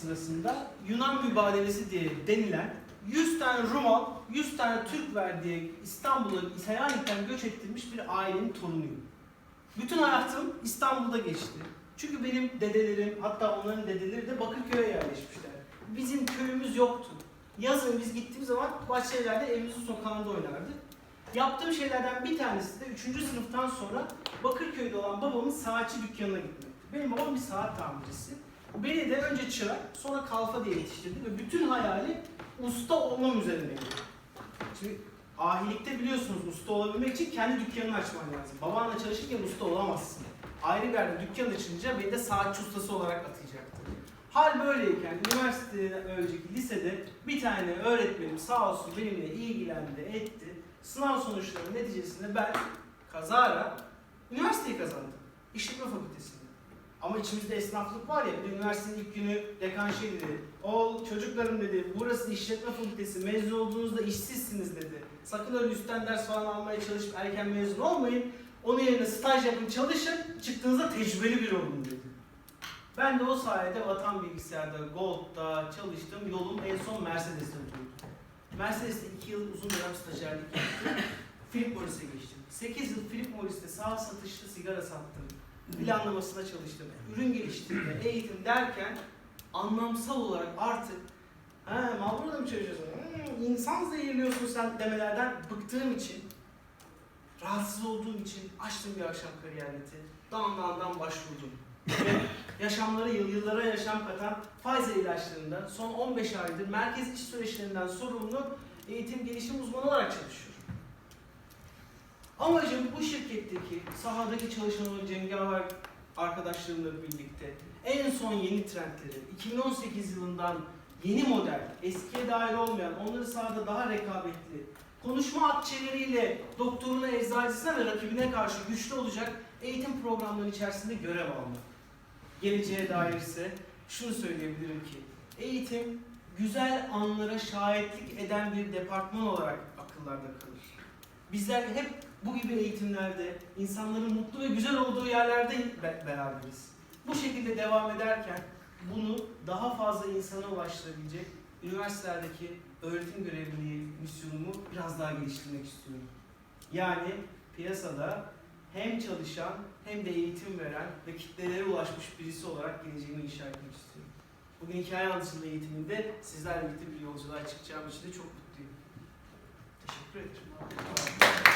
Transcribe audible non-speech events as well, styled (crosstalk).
sırasında Yunan mübadelesi diye denilen 100 tane Ruman, 100 tane Türk verdiği İstanbul'a Selanik'ten göç ettirmiş bir ailenin torunuyum. Bütün hayatım İstanbul'da geçti. Çünkü benim dedelerim, hatta onların dedeleri de Bakırköy'e yerleşmişler. Bizim köyümüz yoktu. Yazın biz gittiğimiz zaman bahçelerde evimizin sokağında oynardık. Yaptığım şeylerden bir tanesi de 3. sınıftan sonra Bakırköy'de olan babamın saatçi dükkanına gitmekti. Benim babam bir saat tamircisi. Beni de önce çırak, sonra kalfa diye yetiştirdi ve bütün hayali usta olmam üzerineydi. Şimdi ahilikte biliyorsunuz usta olabilmek için kendi dükkanını açman lazım. Babanla çalışırken usta olamazsın. Ayrı bir yerde dükkan açınca beni de saatçi ustası olarak atayacaktı. Hal böyleyken üniversiteden önceki lisede bir tane öğretmenim sağ olsun benimle ilgilendi, etti. Sınav sonuçları neticesinde ben kazara üniversiteyi kazandım. İşletme fakültesinde. Ama içimizde esnaflık var ya, bir üniversitenin ilk günü dekan şey dedi. O çocuklarım dedi, burası işletme fakültesi, mezun olduğunuzda işsizsiniz dedi. Sakın öyle üstten ders falan almaya çalışıp erken mezun olmayın. Onun yerine staj yapın, çalışın, çıktığınızda tecrübeli bir olun dedi. Ben de o sayede Vatan Bilgisayar'da, Gold'da çalıştım. Yolum en son Mercedes'te durdu. Mercedes'te iki yıl uzun dönem stajyerlik yaptım. Philip Morris'e geçtim. 8 yıl Philip Morris'te sağ satışlı sigara sattım. Planlamasına çalıştım. Ürün geliştirme, eğitim derken anlamsal olarak artık ha Marlboro'da mı çalışıyorsun? Hmm, insan zehirliyorsun sen demelerden bıktığım için rahatsız olduğum için açtım bir akşam kariyerneti. Dağın dağından başvurdum. Ve (laughs) yaşamları yıl yıllara yaşam katan Pfizer ilaçlarında son 15 aydır merkez iş süreçlerinden sorumlu eğitim gelişim uzmanı olarak çalışıyorum. Amacım bu şirketteki sahadaki çalışan cengaver arkadaşlarımla birlikte en son yeni trendleri, 2018 yılından yeni model, eskiye dair olmayan, onları sahada daha rekabetli, konuşma akçeleriyle doktoruna, eczacısına ve rakibine karşı güçlü olacak eğitim programları içerisinde görev almak. Geleceğe dair ise şunu söyleyebilirim ki, eğitim güzel anlara şahitlik eden bir departman olarak akıllarda kalır. Bizler hep bu gibi eğitimlerde insanların mutlu ve güzel olduğu yerlerde be- beraberiz. Bu şekilde devam ederken bunu daha fazla insana ulaştırabilecek üniversitelerdeki öğretim görevliliği misyonumu biraz daha geliştirmek istiyorum. Yani piyasada hem çalışan hem de eğitim veren ve kitlelere ulaşmış birisi olarak geleceğimi inşa etmek istiyorum. Bugün hikaye anlatımı eğitiminde sizlerle birlikte bir yolculuğa çıkacağım için de çok mutluyum. Thank you.